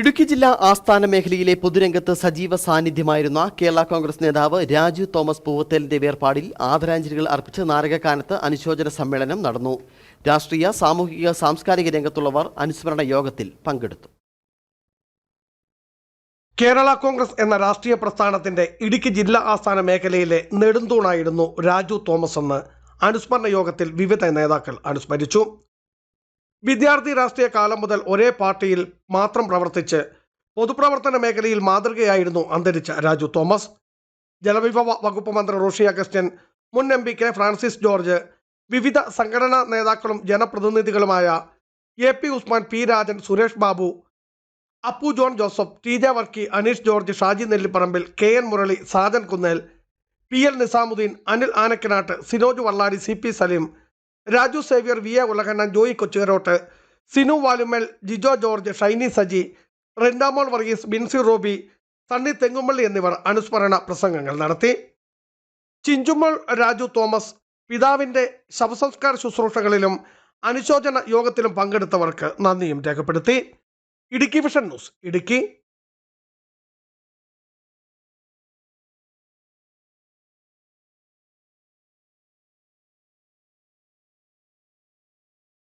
ഇടുക്കി ജില്ലാ ആസ്ഥാന മേഖലയിലെ പൊതുരംഗത്ത് സജീവ സാന്നിധ്യമായിരുന്ന കേരള കോൺഗ്രസ് നേതാവ് രാജു തോമസ് പൂവത്തേലിന്റെ വേർപാടിൽ ആദരാഞ്ജലികൾ അർപ്പിച്ച് നാരകക്കാനത്ത് അനുശോചന സമ്മേളനം നടന്നു. രാഷ്ട്രീയ സാമൂഹിക സാംസ്കാരിക രംഗത്തുള്ളവർ അനുസ്മരണ യോഗത്തിൽ പങ്കെടുത്തു. കേരള കോൺഗ്രസ് എന്ന രാഷ്ട്രീയ പ്രസ്ഥാനത്തിന്റെ ഇടുക്കി ജില്ലാ ആസ്ഥാന മേഖലയിലെ നെടുന്തൂണായിരുന്നു രാജു തോമസ് എന്ന് അനുസ്മരണ യോഗത്തിൽ വിവിധ നേതാക്കൾ അനുസ്മരിച്ചു. വിദ്യാർത്ഥി രാഷ്ട്രീയ കാലം മുതൽ ഒരേ പാർട്ടിയിൽ മാത്രം പ്രവർത്തിച്ച് പൊതുപ്രവർത്തന മേഖലയിൽ മാതൃകയായിരുന്നു അന്തരിച്ച രാജു തോമസ്. ജലവിഭവ വകുപ്പ് മന്ത്രി റോഷി അഗസ്റ്റ്യൻ മുൻ M P K Francis George വിവിധ സംഘടനാ നേതാക്കളും ജനപ്രതിനിധികളുമായ A P Usman P Rajan Suresh Babu Appu John Joseph T J Varkey Aneesh George Shaji Nellipparambil K N Murali Sajan Kunnel P L Nizamuddin Anil Anakkanattu Sinoj Vallari C P Saleem Raju Xavier V A Ulakannan Joy Kochukarottu Sinu Valumal Jijo George Shiny Saji Rendamol Varghese Binsy Roby Sunny Thengumalli എന്നിവർ അനുസ്മരണ പ്രസംഗങ്ങൾ നടത്തി. Chinchumol Raju Thomas പിതാവിന്റെ ശവസംസ്കാര ശുശ്രൂഷകളിലും അനുശോചന യോഗത്തിലും പങ്കെടുത്തവർക്ക് നന്ദിയും രേഖപ്പെടുത്തി. Idukki vision news Idukki.